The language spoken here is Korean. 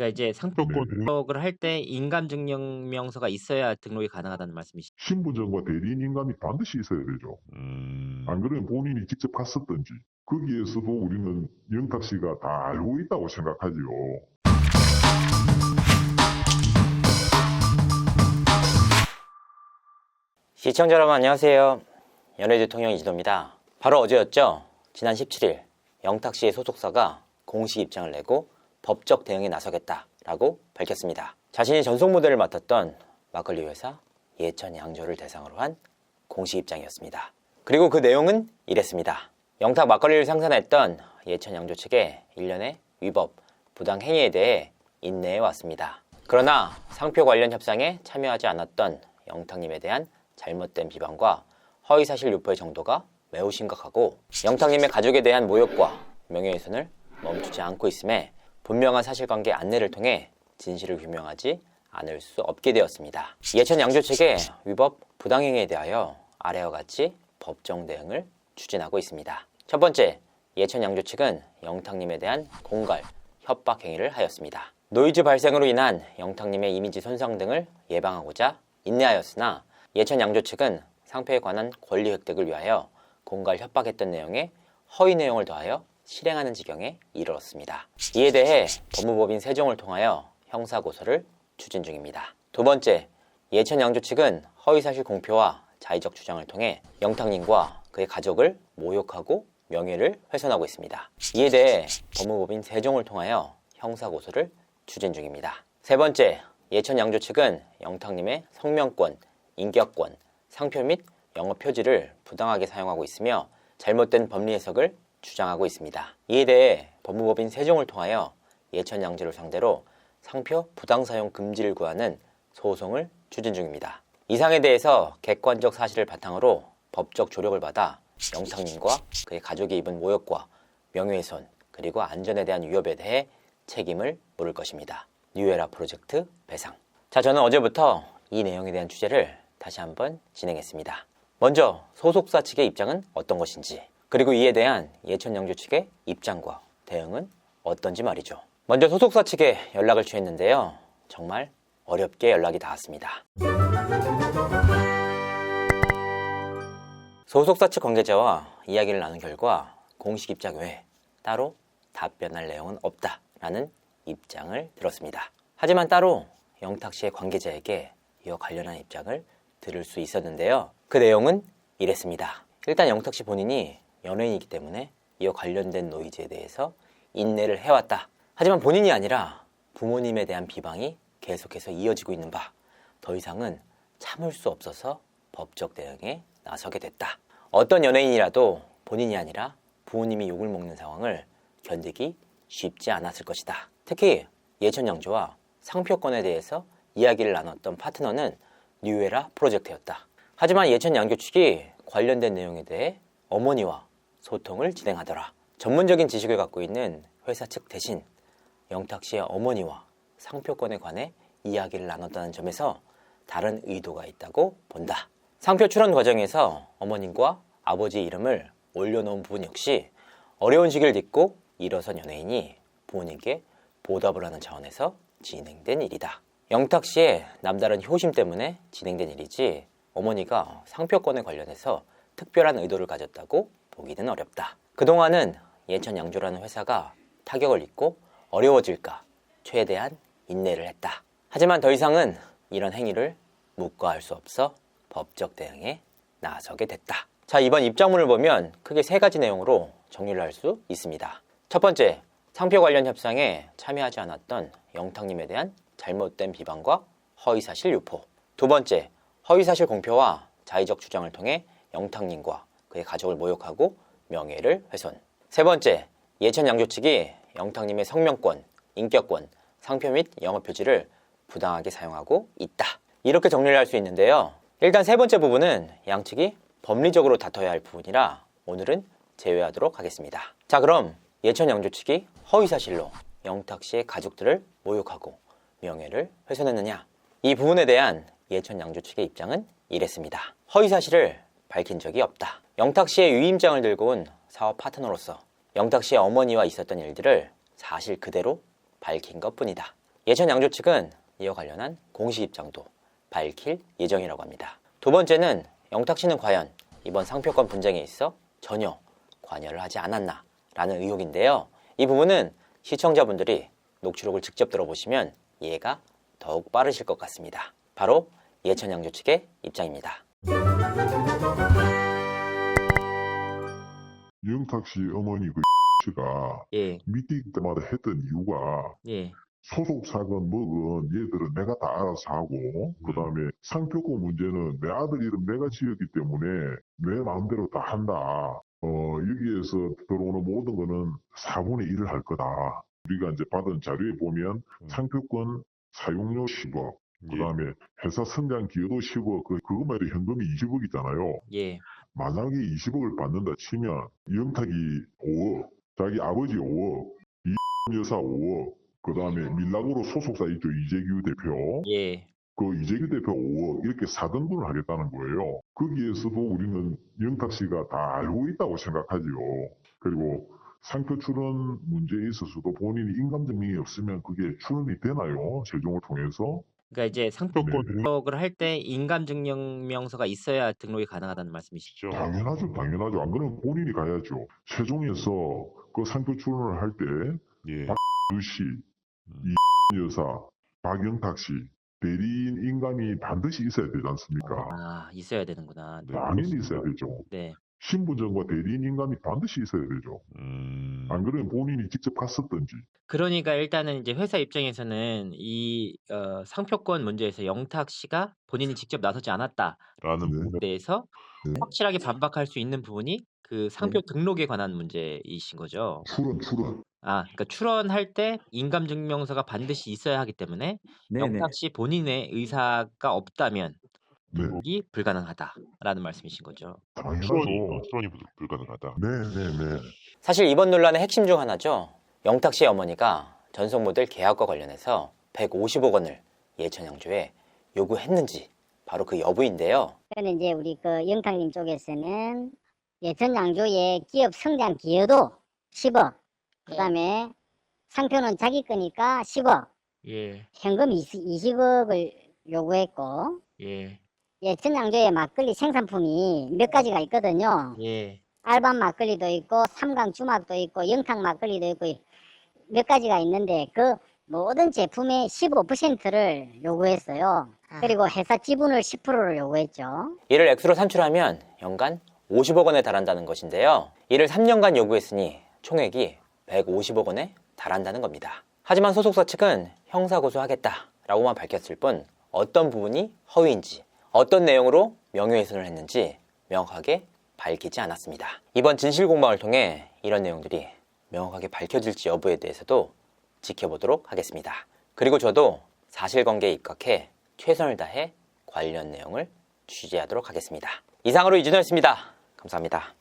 그러니까 이제 조건 등록을 할 때 인감증명명서가 있어야 등록이 가능하다는 말씀이시죠? 신분증과 대리인 인감이 반드시 있어야 되죠. 음, 안 그러면 본인이 직접 갔었든지 거기에서도 우리는 영탁 씨가 다 알고 있다고 생각하지요. 시청자 여러분 안녕하세요. 연예 대통령 이지도입니다. 바로 어제였죠. 지난 17일 영탁 씨의 소속사가 공식 입장을 내고 법적 대응에 나서겠다라고 밝혔습니다. 자신이 전속 모델을 맡았던 막걸리 회사 예천 양조를 대상으로 한 공식 입장이었습니다. 그리고 그 내용은 이랬습니다. 영탁 막걸리를 생산했던 예천 양조 측의 일련의 위법, 부당 행위에 대해 인내해 왔습니다. 그러나 상표 관련 협상에 참여하지 않았던 영탁님에 대한 잘못된 비방과 허위사실 유포의 정도가 매우 심각하고 영탁님의 가족에 대한 모욕과 명예훼손을 멈추지 않고 있음에 분명한 사실관계 안내를 통해 진실을 규명하지 않을 수 없게 되었습니다. 예천 양조 측의 위법 부당행위에 대하여 아래와 같이 법정 대응을 추진하고 있습니다. 첫 번째, 예천 양조 측은 영탁님에 대한 공갈, 협박 행위를 하였습니다. 노이즈 발생으로 인한 영탁님의 이미지 손상 등을 예방하고자 인내하였으나 예천 양조 측은 상표에 관한 권리 획득을 위하여 공갈 협박했던 내용에 허위 내용을 더하여 실행하는 지경에 이르렀습니다. 이에 대해 법무법인 세종을 통하여 형사고소를 추진 중입니다. 두 번째, 예천 양조 측은 허위사실 공표와 자의적 주장을 통해 영탁님과 그의 가족을 모욕하고 명예를 훼손하고 있습니다. 이에 대해 법무법인 세종을 통하여 형사고소를 추진 중입니다. 세 번째, 예천 양조 측은 영탁님의 성명권, 인격권, 상표 및 영업 표지를 부당하게 사용하고 있으며 잘못된 법리 해석을 주장하고 있습니다. 이에 대해 법무법인 세종을 통하여 예천 양조를 상대로 상표 부당 사용 금지를 구하는 소송을 추진 중입니다. 이상에 대해서 객관적 사실을 바탕으로 법적 조력을 받아 영탁님과 그의 가족이 입은 모욕과 명예훼손 그리고 안전에 대한 위협에 대해 책임을 물을 것입니다. 뉴에라 프로젝트 배상. 자, 저는 어제부터 이 내용에 대한 취재를 다시 한번 진행했습니다. 먼저 소속사 측의 입장은 어떤 것인지, 그리고 이에 대한 예천 양조 측의 입장과 대응은 어떤지 말이죠. 먼저 소속사 측에 연락을 취했는데요. 정말 어렵게 연락이 닿았습니다. 소속사 측 관계자와 이야기를 나눈 결과 공식 입장 외에 따로 답변할 내용은 없다라는 입장을 들었습니다. 하지만 따로 영탁 씨의 관계자에게 이와 관련한 입장을 들을 수 있었는데요. 그 내용은 이랬습니다. 일단 영탁 씨 본인이 연예인이기 때문에 이와 관련된 노이즈에 대해서 인내를 해왔다. 하지만 본인이 아니라 부모님에 대한 비방이 계속해서 이어지고 있는 바, 더 이상은 참을 수 없어서 법적 대응에 나서게 됐다. 어떤 연예인이라도 본인이 아니라 부모님이 욕을 먹는 상황을 견디기 쉽지 않았을 것이다. 특히 예천 양조와 상표권에 대해서 이야기를 나눴던 파트너는 뉴에라 프로젝트였다. 하지만 예천 양조 측이 관련된 내용에 대해 어머니와 소통을 진행하더라. 전문적인 지식을 갖고 있는 회사 측 대신 영탁 씨의 어머니와 상표권에 관해 이야기를 나눴다는 점에서 다른 의도가 있다고 본다. 상표 출원 과정에서 어머님과 아버지 이름을 올려놓은 부분 역시 어려운 시기를 딛고 일어선 연예인이 부모님께 보답을 하는 차원에서 진행된 일이다. 영탁 씨의 남다른 효심 때문에 진행된 일이지 어머니가 상표권에 관련해서 특별한 의도를 가졌다고 보기는 어렵다. 그동안은 예천 양조라는 회사가 타격을 입고 어려워질까 최대한 인내를 했다. 하지만 더 이상은 이런 행위를 묵과할 수 없어 법적 대응에 나서게 됐다. 자, 이번 입장문을 보면 크게 세 가지 내용으로 정리를 할 수 있습니다. 첫 번째, 상표 관련 협상에 참여하지 않았던 영탁님에 대한 잘못된 비방과 허위사실 유포. 두 번째, 허위사실 공표와 자의적 주장을 통해 영탁님과 그의 가족을 모욕하고 명예를 훼손. 세 번째, 예천 양조 측이 영탁님의 성명권, 인격권, 상표 및 영업 표지를 부당하게 사용하고 있다. 이렇게 정리를 할 수 있는데요. 일단 세 번째 부분은 양측이 법리적으로 다퉈야 할 부분이라 오늘은 제외하도록 하겠습니다. 자, 그럼 예천 양조 측이 허위 사실로 영탁 씨의 가족들을 모욕하고 명예를 훼손했느냐? 이 부분에 대한 예천 양조 측의 입장은 이랬습니다. 허위 사실을 밝힌 적이 없다. 영탁 씨의 위임장을 들고 온 사업 파트너로서 영탁 씨의 어머니와 있었던 일들을 사실 그대로 밝힌 것 뿐이다. 예천 양조 측은 이와 관련한 공식 입장도 밝힐 예정이라고 합니다. 두 번째는 영탁 씨는 과연 이번 상표권 분쟁에 있어 전혀 관여를 하지 않았나 라는 의혹인데요. 이 부분은 시청자분들이 녹취록을 직접 들어보시면 이해가 더욱 빠르실 것 같습니다. 바로 예천 양조 측의 입장입니다. 영탁 씨 어머니 그 씨가 예, 미팅 때마다 했던 이유가 예, 소속 사건 뭐건 얘들은 내가 다 알아서 하고 그 다음에 상표권 문제는 내 아들 이름 내가 지었기 때문에 내 마음대로 다 한다. 어 여기에서 들어오는 모든 거는 4분의 1을 할 거다. 우리가 이제 받은 자료에 보면 상표권 사용료 10억, 그 다음에 회사 성장 기여도 10억, 그, 그것만 해도 현금이 20억이잖아요. 예, 만약에 20억을 받는다 치면 영탁이 5억, 자기 아버지 5억, 이 여사 5억, 그 다음에 밀락으로 소속사 있죠 이재규 대표, 예, 그 이재규 대표 5억 이렇게 4등분을 하겠다는 거예요. 거기에서도 우리는 영탁 씨가 다 알고 있다고 생각하지요. 그리고 상표 출원 문제에 있어서도 본인이 인감 증명이 없으면 그게 출원이 되나요? 최종을 통해서? 그러니까 이제 상표권 네. 등록을 할 때 인감 증명명서가 있어야 등록이 가능하다는 말씀이시죠? 당연하죠, 당연하죠. 안 그러면 본인이 가야죠. 최종에서 그 상표 출원을 할 때 예. 유씨, 이 여사, 박영탁 씨, 대리인 인감이 반드시 있어야 되지 않습니까? 아, 있어야 되는구나. 네. 당연히 있어야 되죠. 네, 신분증과 대리인 인감이 반드시 있어야 되죠. 음. 안 그러면 본인이 직접 갔었든지. 그러니까 일단은 이제 회사 입장에서는 이 어, 상표권 문제에서 영탁 씨가 본인이 직접 나서지 않았다에 라는 네. 부분. 대해서 네. 확실하게 반박할 수 있는 부분이 그 상표 등록에 관한 문제이신 거죠. 출원, 출원. 아, 그러니까 출원할 때 인감 증명서가 반드시 있어야 하기 때문에 네네. 영탁 씨 본인의 의사가 없다면 네, 이 불가능하다라는 말씀이신 거죠. 어, 당연하죠. 출원이 불- 불가능하다. 네, 네, 네. 사실 이번 논란의 핵심 중 하나죠. 영탁 씨의 어머니가 전속 모델 계약과 관련해서 150억 원을 예천 양조에 요구했는지 바로 그 여부인데요. 그런데 이제 우리 그 영탁님 쪽에서는 예천 양조의 기업 성장 기여도 10억, 그다음에 상표는 자기 거니까 10억, 예, 현금 20, 억을 요구했고 예, 예천 양조의 막걸리 생산품이 몇 가지가 있거든요. 예, 알밤 막걸리도 있고 삼강 주막도 있고 영탁 막걸리도 있고 몇 가지가 있는데 그 모든 제품의 15%를 요구했어요. 그리고 회사 지분을 10%를 요구했죠. 이를 액수로 산출하면 연간 50억 원에 달한다는 것인데요. 이를 3년간 요구했으니 총액이 150억 원에 달한다는 겁니다. 하지만 소속사 측은 형사고소하겠다라고만 밝혔을 뿐 어떤 부분이 허위인지 어떤 내용으로 명예훼손을 했는지 명확하게 밝히지 않았습니다. 이번 진실 공방을 통해 이런 내용들이 명확하게 밝혀질지 여부에 대해서도 지켜보도록 하겠습니다. 그리고 저도 사실관계에 입각해 최선을 다해 관련 내용을 취재하도록 하겠습니다. 이상으로 이준호였습니다. 감사합니다.